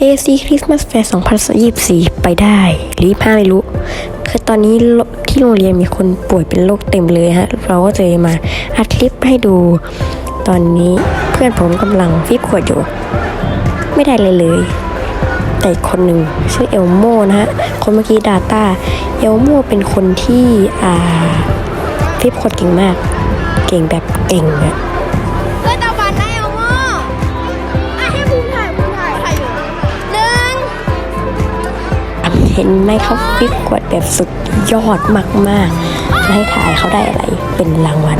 AC Christmas Fair 2024 ไปได้หรือ25ไม่รู้ คือตอนนี้ที่โรงเรียนมีคนป่วยเป็นโรคเต็มเลยฮะ เราก็เลยมาอัดคลิปให้ดู ตอนนี้เพื่อนผมกำลังฟิบขวดอยู่ ไม่ได้เลยเลย แต่คนหนึ่งชื่อเอลโมนะฮะ คนเมื่อกี้ดาต้าเอลโมเป็นคนที่อ่าฟิบขวดเก่งมาก เก่งแบบเก่งอะ เห็นไหมเขาฟิกกวดแบบสุดยอดมากๆจะให้ถ่ายเขาได้อะไรเป็นรางวัล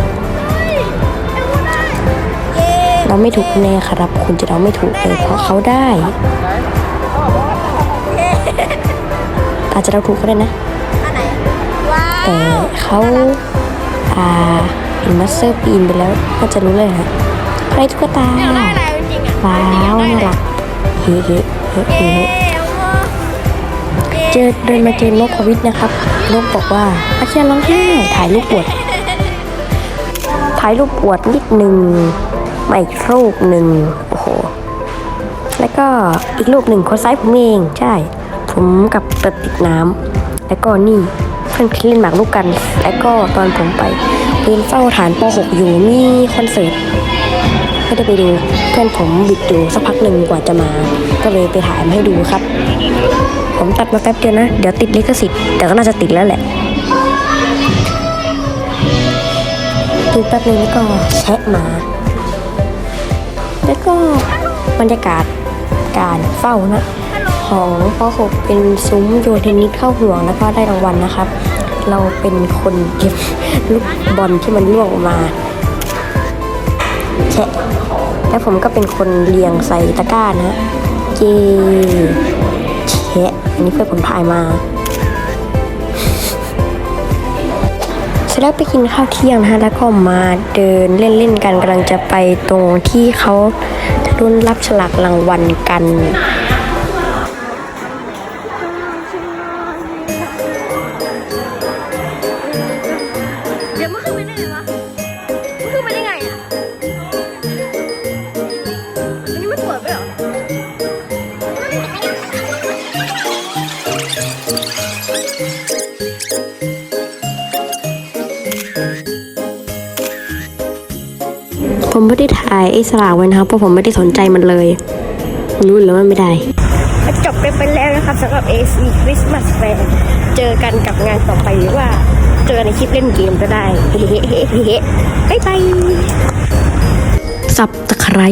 เย้เราไม่ถูกแน่ครับ คุณจะเราไม่ถูกเลยเพราะเขาได้ อาจจะเราถูกก็ได้นะอันไหนว้าแต่วเขาอ่าเป็นมาสเตอร์ปีนไปแล้วก็จะรู้เลยฮะใครตุ๊กตาอยากได้อะไรจริงๆอะว้าวน่ารักเฮ้เฮ้เฮ้เย้เฮ้ เจอเดินมาเจอนกพวิทนะครับนกบอกว่าอาเชียนร้องไห้ถ่ายรูปอวด ถ่ายรูปอวดนิดหนึ่งมาอีกรูปหนึ่งโอ้โห แล้วก็อีกรูปหนึ่งคนซ้ายผมเองใช่ ผมกับตะติดน้ำแล้วก็นี่เพื่อนเล่นหมากรุกกัน แล้วก็ตอนผมไปยืนเฝ้าฐานป .6 อยู่มีคอนเสิร์ต ก็ได้ไปดูเพื่อนผมบิดอยู่สักพักหนึ่งกว่าจะมา ก็เลยไปถ่ายมาให้ดูครับ ผมตัดมาแป๊บเดียวนะ เดี๋ยวติดลิขสิทธิ์แต่ก็น่าจะติดแล้วแหละดูแป๊บนึงแล้วก็แชะมา แล้วก็บรรยากาศการเฝ้านะของป .6 เป็นซุ้มโยนเทนนิสเข้าห่วงแล้วก็ได้รางวัลนะครับ เราเป็นคนเก็บลูกบอลที่มันล่วงออกมา แชะแล้วผมก็เป็นคนเรียงใส่ตะกร้านะเจแชะอันนี้เพื่อนผมถ่ายมาเสร็จแล้วไปกินข้าวเที่ยงนะฮะแล้วก็มาเดินเล่นๆกันกำลังจะไปตรงที่เขารุ่นรับฉลากรางวัลกัน ผมไม่ได้ถ่ายไอ้สลากไว้นะครับเพราะผมไม่ได้สนใจมันเลยรู้แล้วว่าไม่ได้จบไปไปแล้วนะครับสำหรับ AC Christmas Fair เจอกันกับงานต่อไปหรือว่า เจอในคลิปเล่นเกมก็ได้ เฮ้เฮ้เฮ้เฮ้บ๊ายบายสับตะไคร้